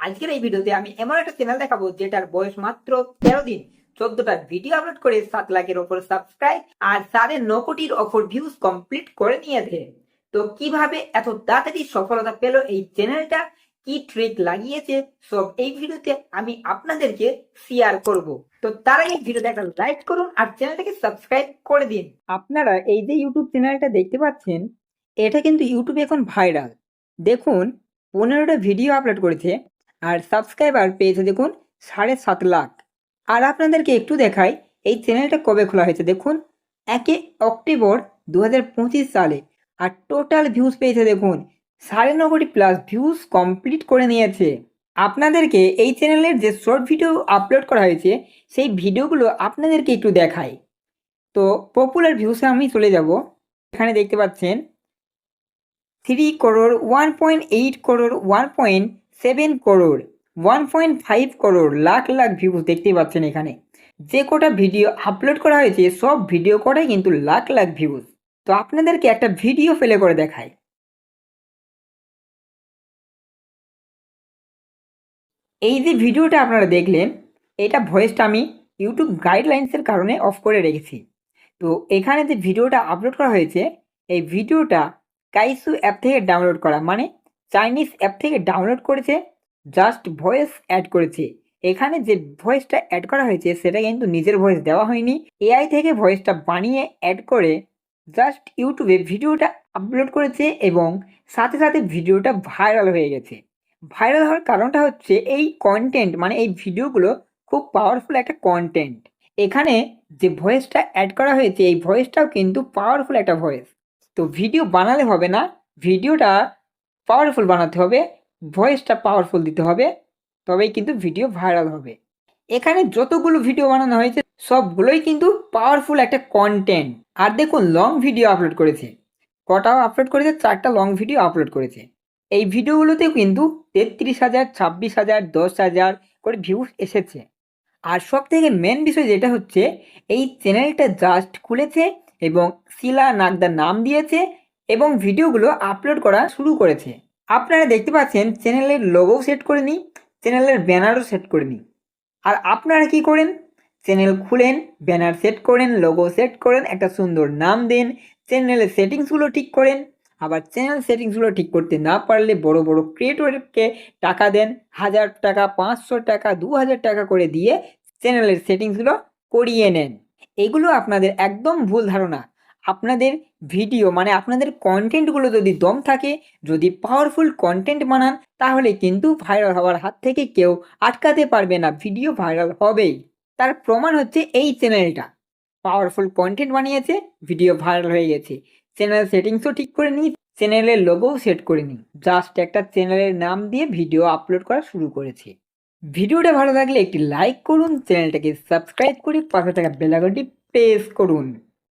আজকের এই ভিডিওতে আমি এমন একটা চ্যানেল দেখাবো যেটার বয়স মাত্র তেরো দিন। চোদ্দটা ভিডিও আপলোড করে সাত লাখের ওপর সাবস্ক্রাইব আর সাড়ে ন কোটির ওপর ভিউজ কমপ্লিট করে নিয়েছে। তো কীভাবে এত তাড়াতাড়ি সফলতা পেল এই চ্যানেলটা কি ট্রিক লাগিয়েছে? সব এই ভিডিওতে আমি আপনাদেরকে শেয়ার করব। তো তার আগে ভিডিওতে একটা লাইক করুন আর চ্যানেলটাকে সাবস্ক্রাইব করে দিন। আপনারা এই যে ইউটিউব চ্যানেলটা দেখতে পাচ্ছেন, এটা কিন্তু ইউটিউবে এখন ভাইরাল দেখুন, পনেরোটা ভিডিও আপলোড করেছে। আর সাবস্ক্রাইবার পেয়েছে দেখুন সাড়ে সাত লাখ। আর আপনাদেরকে একটু দেখাই, এই চ্যানেলটা কবে খোলা হয়েছে দেখুন? একে অক্টোবর দু হাজার পঁচিশ সালে। আর টোটাল ভিউজ পেয়েছে দেখুন, সাড়ে ন কোটি প্লাস ভিউজ কমপ্লিট করে নিয়েছে। আপনাদেরকে এই চ্যানেলের যে শর্ট ভিডিও আপলোড করা হয়েছে, সেই ভিডিওগুলো আপনাদেরকে একটু দেখাই। তো পপুলার ভিউসে আমি চলে যাব। এখানে দেখতে পাচ্ছেন three crore one point eight crore one point seven crore, one point five crore lakh lakh views দেখতেই পাচ্ছেন এখানে। যে কটা ভিডিও আপলোড করা হয়েছে, সব ভিডিও কটাই কিন্তু লাখ লাখ ভিউজ তো আপনাদেরকে একটা ভিডিও ফেলে করে দেখায় এই যে ভিডিওটা আপনারা দেখলেন, এটা ভয়েসটা আমি ইউটিউব গাইডলাইন্সের কারণে অফ করে রেখেছি। তো এখানে যে ভিডিওটা আপলোড করা হয়েছে, এই ভিডিওটা কাইসু অ্যাপ থেকে ডাউনলোড করা। মানে চাইনিজ অ্যাপ থেকে ডাউনলোড করেছে, জাস্ট ভয়েস অ্যাড করেছে। এখানে যে ভয়েসটা অ্যাড করা হয়েছে, সেটা কিন্তু নিজের ভয়েস দেওয়া হয়নি। এআই থেকে ভয়েসটা বানিয়ে অ্যাড করে জাস্ট ইউটিউবে ভিডিওটা আপলোড করেছে এবং সাথে সাথে ভিডিওটা ভাইরাল হয়ে গেছে। ভাইরাল হওয়ার কারণটা হচ্ছে এই কন্টেন্ট মানে এই ভিডিওগুলো খুব পাওয়ারফুল একটা কন্টেন্ট এখানে যে ভয়েসটা অ্যাড করা হয়েছে, এই ভয়েসটাও কিন্তু পাওয়ারফুল একটা ভয়েস। তো ভিডিও বানালে হবে না, ভিডিওটা পাওয়ারফুল বানাতে হবে ভয়েসটা পাওয়ারফুল দিতে হবে, তবেই কিন্তু ভিডিও ভাইরাল হবে। এখানে যতগুলো ভিডিও বানানো হয়েছে, সবগুলোই কিন্তু পাওয়ারফুল একটা কন্টেন্ট আর দেখুন লং ভিডিও আপলোড করেছে। কটাও আপলোড করেছে? চারটা লং ভিডিও আপলোড করেছে। এই ভিডিওগুলোতেও কিন্তু তেত্রিশ হাজার, ছাব্বিশ হাজার, দশ হাজার করে ভিউজ এসেছে। আর সব থেকে মেন বিষয় যেটা হচ্ছে, এই চ্যানেলটা জাস্ট খুলেছে এবং শিলা নাগদার নাম দিয়েছে এবং ভিডিওগুলো আপলোড করা শুরু করেছে। আপনারা দেখতে পাচ্ছেন চ্যানেলের লোগো সেট করে নিই, চ্যানেলের ব্যানারও সেট করে নিই। আর আপনারা কি করেন? চ্যানেল খুলেন ব্যানার সেট করেন লোগো সেট করেন, একটা সুন্দর নাম দেন, চ্যানেলের সেটিংসগুলো ঠিক করেন। আবার চ্যানেল সেটিংসগুলো ঠিক করতে না পারলে বড় বড় ক্রিয়েটরকে টাকা দেন, হাজার টাকা, পাঁচশো টাকা, দু হাজার টাকা করে দিয়ে চ্যানেলের সেটিংসগুলো করিয়ে নেন। এগুলো আপনাদের একদম ভুল ধারণা। আপনাদের ভিডিও মানে আপনাদের কন্টেন্টগুলো যদি দম থাকে, যদি পাওয়ারফুল কন্টেন্ট বানান, তাহলে কিন্তু ভাইরাল হওয়ার হাত থেকে কেউ আটকাতে পারবে না ভিডিও ভাইরাল হবেই। তার প্রমাণ হচ্ছে এই চ্যানেলটা পাওয়ারফুল কন্টেন্ট বানিয়েছে ভিডিও ভাইরাল হয়ে গেছে। চ্যানেল সেটিংসও ঠিক করে নিই চ্যানেলের লোগোও সেট করে নিই জাস্ট একটা চ্যানেলের নাম দিয়ে ভিডিও আপলোড করা শুরু করেছে। ভিডিওটা ভালো লাগলে একটি লাইক করুন চ্যানেলটাকে সাবস্ক্রাইব করে পাশে থাকা বেলাগনটি প্রেস করুন।